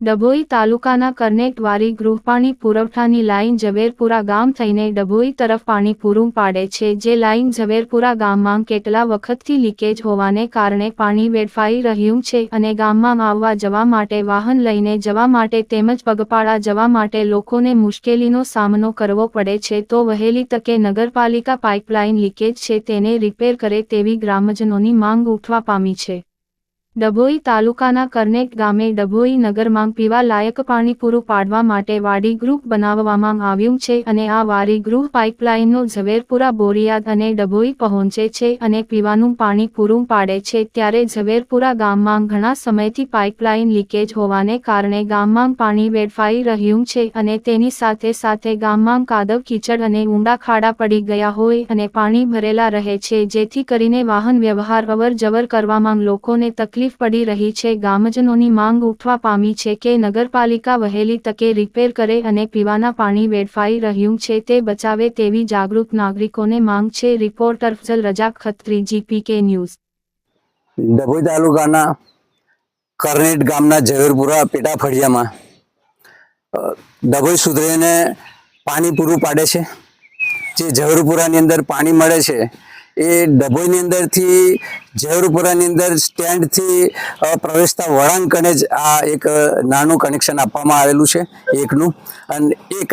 ડભોઈ તાલુકાના કરનેટવારી ગૃહપાણી પુરવઠાની લાઇન ઝવેરપુરા ગામ થઈને ડભોઈ તરફ પાણી પૂરું પાડે છે, જે લાઇન ઝવેરપુરા ગામમાં કેટલા વખતથી લીકેજ હોવાને કારણે પાણી વેડફાઈ રહ્યું છે અને ગામમાં આવવા જવા માટે વાહન લઈને જવા માટે તેમજ પગપાળા જવા માટે લોકોને મુશ્કેલીનો સામનો કરવો પડે છે, તો વહેલી તકે નગરપાલિકા પાઇપલાઇન લીકેજ છે, તેને રિપેર કરે તેવી ગ્રામજનોની માંગ ઉઠવા પામી છે. ડભોઈ તાલુકાના કરનેક ગામે ડભોઈ નગરમાં પીવા લાયક પાણી પૂરું પાડવા માટે વાડી ગૃહ બનાવવામાં આવ્યું છે અને આ વાડી ગૃહ પાઇપલાઇનનો ઝવેરપુરા બોરિયાદ અને ડભોઈ પહોંચે છે અને પીવાનું પાણી પૂરું પાડે છે ત્યારે ઝવેરપુરા ગામમાં ઘણા સમયથી પાઇપલાઇન લીકેજ હોવાને કારણે ગામમાં પાણી વેડફાઈ રહ્યું છે અને તેની સાથે સાથે ગામમાં કાદવ કીચડ અને ઊંડા ખાડા પડી ગયા હોય અને પાણી ભરેલા રહે છે જેથી કરીને વાહન વ્યવહાર અવર જવર કરવામાં લોકોને તકલીફ પડી રહી છે. ગામજનોની માંગ ઉઠવા પામી છે કે નગરપાલિકા વહેલી તકે રિપેર કરે અને પીવાના પાણી વેડફાઈ રહ્યું છે તે બચાવે તેવી જાગૃત નાગરિકોને માંગ છે. Reporter Fazal Razak, Khatri, GPK news. Dabhoi તાલુકાના કરનેટ ગામના ઝવેરપુરા પેટા ફળિયામાં ડભોઈ સુધરેને પાણી પૂરું પાડે છે. જે ઝવેરપુરાની અંદર પાણી મળે છે એ ડભોઈની અંદરથી, ઝવેરપુરાની અંદર સ્ટેન્ડથી પ્રવેશતા વળાંક અને જ આ એક નાનું કનેક્શન આપવામાં આવેલું છે, એકનું. અને એ